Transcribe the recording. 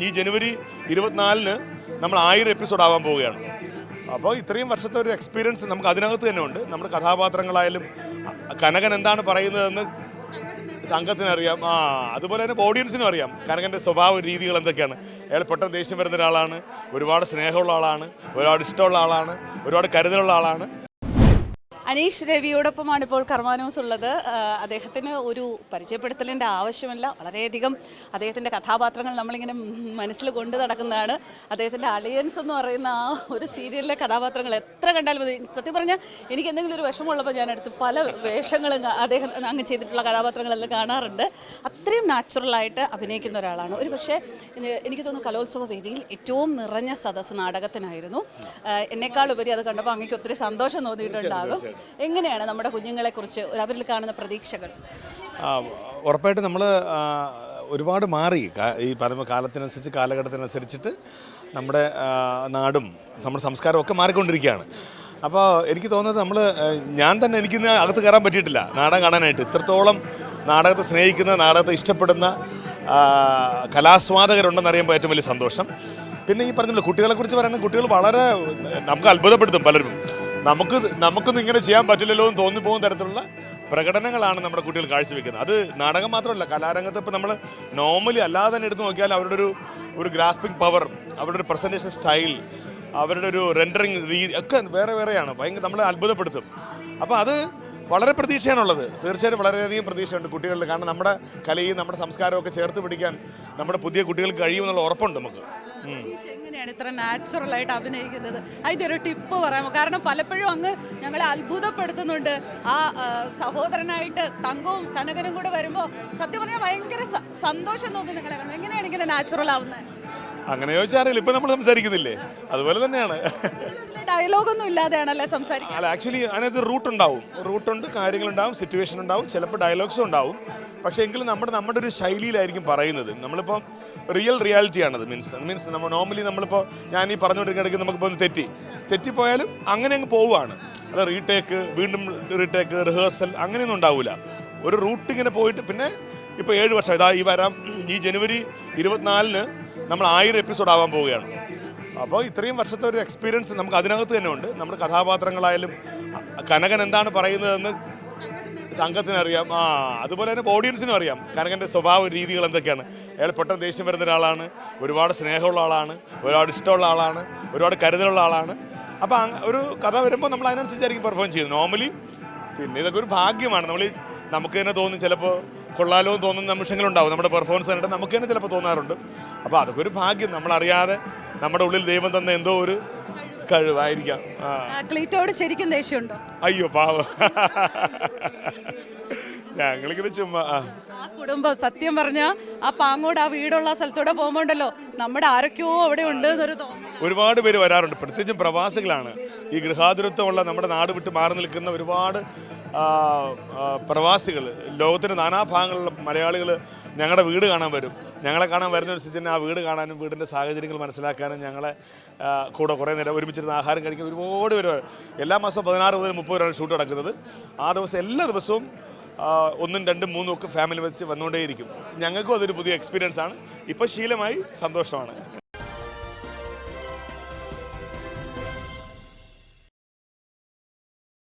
ഈ ജനുവരി ഇരുപത്തിനാലിന് നമ്മൾ ആയിരം എപ്പിസോഡ് ആവാൻ പോവുകയാണ്. അപ്പോൾ ഇത്രയും വർഷത്തെ ഒരു എക്സ്പീരിയൻസ് നമുക്ക് അതിനകത്ത് തന്നെ ഉണ്ട്. നമ്മുടെ കഥാപാത്രങ്ങളായാലും കനകൻ എന്താണ് പറയുന്നതെന്ന് അറിയാം ആ അതുപോലെ തന്നെ ഓഡിയൻസിനും അറിയാം. കനകന്റെ സ്വഭാവ രീതികൾ എന്തൊക്കെയാണ്. അയാൾ പെട്ടെന്ന് ദേഷ്യം വരുന്ന ഒരാളാണ്. ഒരുപാട് സ്നേഹമുള്ള ആളാണ്. ഒരുപാട് ഇഷ്ടമുള്ള ആളാണ്. ഒരുപാട് കരുതലുള്ള ആളാണ്. അനീഷ് രവിയോടൊപ്പമാണ് ഇപ്പോൾ കർമാനോസ് ഉള്ളത്. അദ്ദേഹത്തിന് ഒരു പരിചയപ്പെടുത്തലിന്റെ ആവശ്യമില്ല. വളരെയധികം അദ്ദേഹത്തിന്റെ കഥാപാത്രങ്ങൾ നമ്മളിങ്ങനെ മനസ്സിൽ കൊണ്ടു നടക്കുന്നതാണ്. അദ്ദേഹത്തിന്റെ അലയൻസ് എന്ന് പറയുന്ന ആ ഒരു സീരിയലിലെ കഥാപാത്രങ്ങൾ എത്ര കണ്ടാലും മതി. സത്യം പറഞ്ഞാൽ എനിക്ക് എന്തെങ്കിലും ഒരു വിഷമമുള്ളപ്പോൾ ഞാൻ എടുത്ത് പല വേഷങ്ങളും അദ്ദേഹം അങ്ങ് ചെയ്തിട്ടുള്ള കഥാപാത്രങ്ങളെല്ലാം കാണാറുണ്ട്. അത്രയും നാച്ചുറലായിട്ട് അഭിനയിക്കുന്ന ഒരാളാണ്. ഒരു പക്ഷേ എനിക്ക് തോന്നുന്നു കലോത്സവ വേദിയിൽ ഏറ്റവും നിറഞ്ഞ സദസ്സ് നാടകത്തിനായിരുന്നു. എന്നേക്കാൾ ഉപരി അത് കണ്ടപ്പോൾ അങ്ങേക്ക് ഒത്തിരി സന്തോഷം തോന്നിയിട്ടുണ്ടാകും. എങ്ങനെയാണ് നമ്മുടെ കുഞ്ഞുങ്ങളെ കുറിച്ച് അവരിൽ കാണുന്ന പ്രതീക്ഷകൾ? ഉറപ്പായിട്ട് നമ്മൾ ഒരുപാട് മാറി. ഈ പറയുമ്പോൾ കാലത്തിനനുസരിച്ച് കാലഘട്ടത്തിനനുസരിച്ചിട്ട് നമ്മുടെ നാടും നമ്മുടെ സംസ്കാരവും ഒക്കെ മാറിക്കൊണ്ടിരിക്കുകയാണ്. അപ്പോൾ എനിക്ക് തോന്നുന്നത് നമ്മൾ ഞാൻ തന്നെ എനിക്കിന്ന് അകത്ത് കയറാൻ പറ്റിയിട്ടില്ല. നാടകം കാണാനായിട്ട്. ഇത്രത്തോളം നാടകത്തെ സ്നേഹിക്കുന്ന നാടകത്തെ ഇഷ്ടപ്പെടുന്ന കലാസ്വാദകരുണ്ടെന്നറിയുമ്പോൾ ഏറ്റവും വലിയ സന്തോഷം. പിന്നെ ഈ പറഞ്ഞില്ല കുട്ടികളെക്കുറിച്ച് പറയുന്നത് കുട്ടികൾ വളരെ നമുക്ക് അത്ഭുതപ്പെടുത്തും പലരും. നമുക്ക് നമുക്കൊന്നും ഇങ്ങനെ ചെയ്യാൻ പറ്റില്ലല്ലോ എന്ന് തോന്നിപ്പോകുന്ന തരത്തിലുള്ള പ്രകടനങ്ങളാണ് നമ്മുടെ കുട്ടികൾ കാഴ്ചവെക്കുന്നത്. അത് നാടകം മാത്രമല്ല കലാരംഗത്ത് ഇപ്പോൾ നമ്മൾ നോർമലി അല്ലാതെ തന്നെ എടുത്തു നോക്കിയാൽ അവരുടെ ഒരു ഒരു ഗ്രാസ്പിംഗ് പവർ അവരുടെ ഒരു പ്രസന്റേഷൻ സ്റ്റൈൽ അവരുടെ ഒരു റെൻഡറിങ് രീതി ഒക്കെ വേറെ വേറെയാണ്. ഭയങ്കര നമ്മളെ അത്ഭുതപ്പെടുത്തും. അപ്പോൾ അത് വളരെ പ്രതീക്ഷയാണുള്ളത്. തീർച്ചയായും വളരെയധികം പ്രതീക്ഷയുണ്ട് കുട്ടികളിൽ. കാരണം നമ്മുടെ കലയും നമ്മുടെ സംസ്കാരവും ഒക്കെ ചേർത്ത് പിടിക്കാൻ നമ്മുടെ പുതിയ കുട്ടികൾക്ക് കഴിയുമെന്നുള്ള ഉറപ്പുണ്ട് നമുക്ക്. എങ്ങനെയാണ് ഇത്ര നാച്ചുറൽ ആയിട്ട് അഭിനയിക്കുന്നത്? അതിന്റെ ഒരു ടിപ്പ് പറയാമോ? കാരണം പലപ്പോഴും അങ്ങ് ഞങ്ങളെ അത്ഭുതപ്പെടുത്തുന്നുണ്ട്. ആ സഹോദരനായിട്ട് തങ്കവും കനകനും കൂടെ വരുമ്പോൾ സത്യം പറഞ്ഞാൽ ഭയങ്കര സന്തോഷം തോന്നുന്നു നിങ്ങളെ എങ്ങനെയാണെങ്കിലും എങ്ങനെയാണ് ഇങ്ങനെ നാച്ചുറൽ ആവുന്നത്? അങ്ങനെ ചോദിച്ചാറില്ല ഇപ്പൊ നമ്മൾ സംസാരിക്കുന്നില്ലേ? അതുപോലെ തന്നെയാണ്. ഡയലോഗൊന്നും ഇല്ലാതെയാണല്ലേ സംസാരിക്കുന്നത് അല്ല ആക്ച്വലി അതിനകത്ത് റൂട്ട് ഉണ്ടാവും. റൂട്ടുണ്ട് കാര്യങ്ങളുണ്ടാവും സിറ്റുവേഷൻ ഉണ്ടാവും ചിലപ്പോൾ ഡയലോഗ്സും ഉണ്ടാവും. പക്ഷേ എങ്കിലും നമ്മുടെ നമ്മുടെ ഒരു ശൈലിയിലായിരിക്കും പറയുന്നത്. നമ്മളിപ്പോൾ റിയൽ റിയാലിറ്റിയാണത് മീൻസ് മീൻസ് നമ്മൾ നോർമലി നമ്മളിപ്പോൾ ഞാൻ ഈ പറഞ്ഞുകൊണ്ടിരിക്കുന്ന നമുക്കിപ്പോൾ ഒന്ന് തെറ്റി. തെറ്റിപ്പോയാലും അങ്ങനെ അങ്ങ് പോവുകയാണ്. അല്ല റീടേക്ക് വീണ്ടും റീടേക്ക് റിഹേഴ്സൽ അങ്ങനെയൊന്നും ഉണ്ടാവില്ല ഒരു റൂട്ട് ഇങ്ങനെ പോയിട്ട് പിന്നെ ഇപ്പോൾ ഏഴ് വർഷം ഇതാ ഈ വരാം. ഈ ജനുവരി ഇരുപത്തിനാലിന് നമ്മൾ ആയിരം എപ്പിസോഡ് ആവാൻ പോവുകയാണ്. അപ്പോൾ ഇത്രയും വർഷത്തെ ഒരു എക്സ്പീരിയൻസ് നമുക്ക് അതിനകത്ത് തന്നെ ഉണ്ട്. നമ്മുടെ കഥാപാത്രങ്ങളായാലും കനകൻ എന്താണ് പറയുന്നതെന്ന് തങ്കത്തിന് അറിയാം ആ അതുപോലെ തന്നെ ഓഡിയൻസിനും അറിയാം. കനകന്റെ സ്വഭാവ രീതികൾ എന്തൊക്കെയാണ്. അയാൾ പെട്ടെന്ന് ദേഷ്യം വരുന്ന ഒരാളാണ്. ഒരുപാട് സ്നേഹമുള്ള ആളാണ്. ഒരുപാട് ഇഷ്ടമുള്ള ആളാണ്. ഒരുപാട് കരുതലുള്ള ആളാണ്. അപ്പോൾ ഒരു കഥ വരുമ്പോൾ നമ്മൾ അതിനനുസരിച്ചായിരിക്കും പെർഫോം ചെയ്യുന്നത്. നോർമലി പിന്നെ ഇതൊക്കെ ഒരു ഭാഗ്യമാണ്. നമ്മൾ നമുക്ക് തന്നെ തോന്നും ചിലപ്പോൾ കൊള്ളാലോ എന്ന് തോന്നുന്ന നിമിഷങ്ങളുണ്ടാവും. നമ്മുടെ പെർഫോമൻസ് കണ്ടിട്ട് നമുക്ക് തന്നെ ചിലപ്പോൾ തോന്നാറുണ്ട്. അപ്പോൾ അതൊക്കെ ഒരു ഭാഗ്യം. നമ്മളറിയാതെ നമ്മുടെ ഉള്ളിൽ ദൈവം തന്ന എന്തോ ഒരു കഴിവായിരിക്കാം. ക്ലീറ്റോട് ശരിക്കും ദേഷ്യമുണ്ടോ? അയ്യോ പാവ. ഞങ്ങളിങ്ങനെ ചുമ്മാ ആ. കുടുംബം സത്യം പറഞ്ഞ ആ പാങ്ങോട് ആ വീടുള്ള സ്ഥലത്തൂടെ പോകുമ്പോണ്ടല്ലോ നമ്മുടെ ആരൊക്കെയോ അവിടെ ഉണ്ട് എന്നൊരു തോന്നൽ ഒരുപാട് പേര് വരാറുണ്ട്. പ്രത്യേകിച്ചും പ്രവാസികളാണ്. ഈ ഗൃഹാതുരത്വമുള്ള നമ്മുടെ നാട് വിട്ട് മാറി നിൽക്കുന്ന ഒരുപാട് ആ, ആ, പ്രവാസികൾ ലോകത്തിന്റെ നാനാഭാഗങ്ങളിലുള്ള മലയാളികൾ ഞങ്ങളുടെ വീട് കാണാൻ വരും. ഞങ്ങളെ കാണാൻ വരുന്ന ഒരു തന്നെ ആ വീട് കാണാനും വീടിന്റെ സാഹചര്യങ്ങൾ മനസ്സിലാക്കാനും ഞങ്ങളെ ആ, കൂടെ കുറേ നേരം ഒരുമിച്ചിരുന്ന് ആഹാരം കഴിക്കാൻ ഒരുപാട് പേര് വരും. എല്ലാ മാസവും പതിനാറ് മുതൽ മുപ്പത് വരെയാണ് ഷൂട്ട് നടക്കുന്നത്. ആ ദിവസം എല്ലാ ദിവസവും ഒന്നും രണ്ടും മൂന്നും ഒക്കെ ഫാമിലി വെച്ച് വന്നുകൊണ്ടേയിരിക്കും. ഞങ്ങൾക്കും അതൊരു പുതിയ എക്സ്പീരിയൻസ് ആണ്. ഇപ്പോൾ ശീലമായി സന്തോഷമാണ്.